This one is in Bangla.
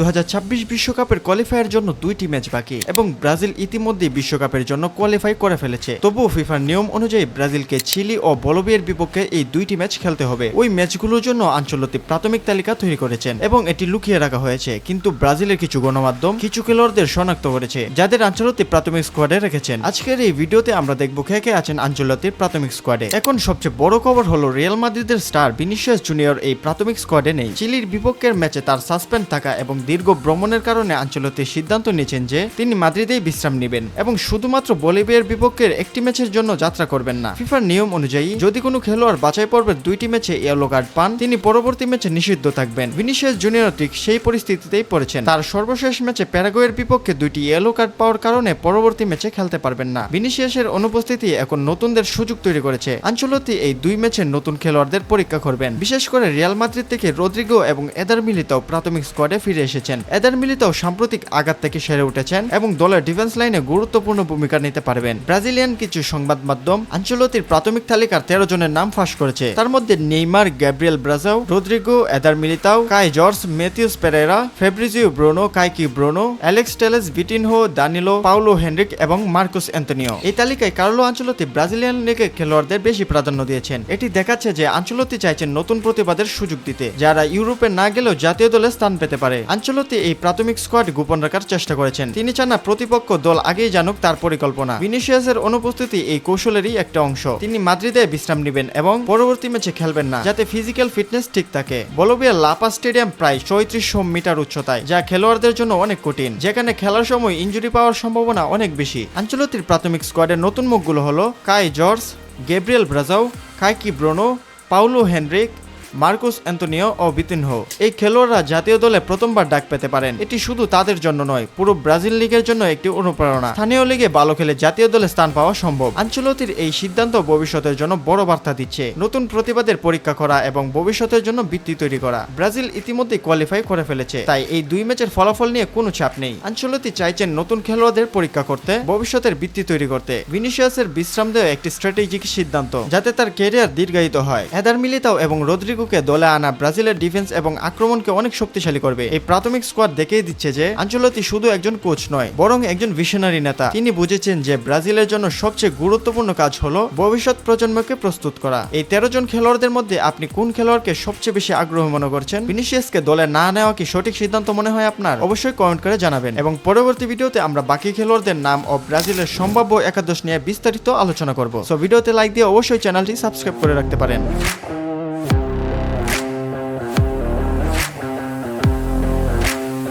দু বিশ্বকাপের কোয়ালিফায়ার জন্য দুইটি ম্যাচ বাকি এবং ব্রাজিল ইতিমধ্যে বিশ্বকাপের জন্য কোয়ালিফাই করে ফেলেছে। তবুও ফিফার নিয়ম অনুযায়ী ব্রাজিলকে চিলি ও বলবিয়ার বিপক্ষে এই দুইটি ম্যাচ খেলতে হবে। ওই ম্যাচগুলোর জন্য আঞ্চলতি প্রাথমিক তালিকা তৈরি করেছেন এবং এটি লুকিয়ে রাখা হয়েছে। কিন্তু ব্রাজিলের কিছু গণমাধ্যম, কিছু খেলোয়াড়দের শনাক্ত করেছে, যাদের আঞ্চলতি প্রাথমিক স্কোয়াডে রেখেছেন। আজকের এই ভিডিওতে আমরা দেখব কে কে আছেন আঞ্চলতির প্রাথমিক স্কোয়াডে এখন সবচেয়ে বড় খবর হলো রিয়াল মাদ্রিদের স্টার ভিনিসিয়াস জুনিয়র এই প্রাথমিক স্কোয়াডে নেই। চিলির বিপক্ষের ম্যাচে তার সাসপেন্ড থাকা এবং দীর্ঘ ভ্রমণের কারণে আঞ্চলতি সিদ্ধান্ত নিয়েছেন যে তিনি মাদ্রিদেই বিশ্রাম নেবেন এবং শুধুমাত্র বলিভিয়ার বিপক্ষের একটি ম্যাচের জন্য যাত্রা করবেন না। ফিফার নিয়ম অনুযায়ী, যদি কোনো খেলোয়াড় বাছাই পর্বের দুইটি ম্যাচে ইয়েলো কার্ড পান, তিনি পরবর্তী ম্যাচে নিষিদ্ধ থাকবেন। ভিনিসিয়াস জুনিয়র ঠিক সেই পরিস্থিতিতেই পড়েছেন। তার সর্বশেষ ম্যাচে প্যারাগুয়ের বিপক্ষে দুইটি ইয়েলো কার্ড পাওয়ার কারণে পরবর্তী ম্যাচে খেলতে পারবেন না। ভিনিসিয়াসের অনুপস্থিতি এখন নতুনদের সুযোগ তৈরি করেছে। আঞ্চলতি এই দুই ম্যাচে নতুন খেলোয়াড়দের পরীক্ষা করবেন। বিশেষ করে রিয়াল মাদ্রিদ থেকে রদ্রিগো এবং এদার মিলিতাও প্রাথমিক স্কোয়াডে ফিরে এসেছেন। এদার মিলিতাও সাম্প্রতিক আঘাত থেকে সেরে উঠেছেন এবং দলের ডিফেন্স লাইনে গুরুত্বপূর্ণ ভূমিকা নিতে পারবেন। ব্রাজিলিয়ান কিছু সংবাদ মাধ্যম আঞ্চলতির প্রাথমিক তালিকার তেরো জনের নাম ফাঁস করেছে। তার মধ্যে Neymar, Gabriel Brazao, Rodrygo, Eder Militao, Kaio Jorge Matheus Pereira Fabricio Bruno, Kaiky Bruno, Alex Telles Bitinho Danilo Paulo Henrique এবং মার্কুস অ্যান্তনিও এই তালিকায় কার্লো আঞ্চলতি ব্রাজিলিয়ান লিগের খেলোয়াড়দের বেশি প্রাধান্য দিয়েছেন। এটি দেখাচ্ছে যে আঞ্চলতি চাইছেন নতুন প্রতিবাদের সুযোগ দিতে, যারা ইউরোপে না গেলেও জাতীয় দলে স্থান পেতে পারে। আঞ্চলতি এই প্রাথমিক স্কোয়াড গোপন রাখার চেষ্টা করেছেন। তিনি চান না প্রতিপক্ষ দল আগেই জানুক তার পরিকল্পনা। ভিনিসিয়াসের অনুপস্থিতি এই কৌশলেরই একটা অংশ। তিনি মাদ্রিদে বিশ্রাম নেবেন এবং পরবর্তী ম্যাচে খেলবেন না, যাতে ফিজিক্যাল ফিটনেস ঠিক থাকে। বলবিয়া লাপা স্টেডিয়াম প্রায় চৌত্রিশশো মিটার উচ্চতায়, যা খেলোয়াড়দের জন্য অনেক কঠিন। যেখানে খেলার সময় ইঞ্জুরি পাওয়ার সম্ভাবনা অনেক বেশি। আঞ্চলতির প্রাথমিক স্কোয়াডের নতুন মুখগুলো হলো Kaio Jorge, Gabriel Brazao, Kaiki Bruno Paulo Henrique Marcos Antonio ও বিতিনহো। এই খেলোয়াড়রা জাতীয় দলে প্রথমবার ডাক পেতে পারেন। এটি শুধু তাদের জন্য নয়, পুরো ব্রাজিল লিগের জন্য একটি অনুপ্রেরণা। স্থানীয় লিগে ভালো খেলে জাতীয় দলে স্থান পাওয়া সম্ভব। আঞ্চলতির এই সিদ্ধান্ত ভবিষ্যতের জন্য বড় বার্তা দিচ্ছে। নতুন প্রতিবাদের পরীক্ষা করা এবং ভবিষ্যতের জন্য ভিত্তি তৈরি করা। ব্রাজিল ইতিমধ্যে কোয়ালিফাই করে ফেলেছে, তাই এই দুই ম্যাচের ফলাফল নিয়ে কোনো চাপ নেই। আঞ্চলতি চাইছেন নতুন খেলোয়াড়দের পরীক্ষা করতে, ভবিষ্যতের ভিত্তি তৈরি করতে। ভিনিসিয়াসের বিশ্রাম দেওয়া একটি স্ট্র্যাটেজিক সিদ্ধান্ত, যাতে তার ক্যারিয়ার দীর্ঘায়িত হয়। এদার মিলিতাও এবং রদ্রিগোকে দলে আনা ব্রাজিলের ডিফেন্স এবং আক্রমণকে অনেক শক্তিশালী করবে। এই প্রাথমিক স্কোয়াড দেখেই দিচ্ছে যে, আঞ্চলতি শুধু একজন কোচ নয়, বরং একজন ভিশনারি নেতা। তিনি বুঝেছেন যে, ব্রাজিলের জন্য সবচেয়ে গুরুত্বপূর্ণ কাজ হলো ভবিষ্যৎ প্রজন্মকে প্রস্তুত করা। এই তেরো জন খেলোয়াড়দের মধ্যে আপনি কোন খেলোয়াড়কে সবচেয়ে বেশি আগ্রহ মনে করছেন? ভিনিসিয়াসকে দলে না নেওয়া কি সঠিক সিদ্ধান্ত মনে হয় আপনার? অবশ্যই কমেন্ট করে জানাবেন। এবং পরবর্তী ভিডিওতে আমরা বাকি খেলোয়াড়দের নাম ও ব্রাজিলের সম্ভাব্য একাদশ নিয়ে বিস্তারিত আলোচনা করব। সো ভিডিওতে লাইক দিয়ে অবশ্যই চ্যানেলটি সাবস্ক্রাইব করে রাখতে পারেন।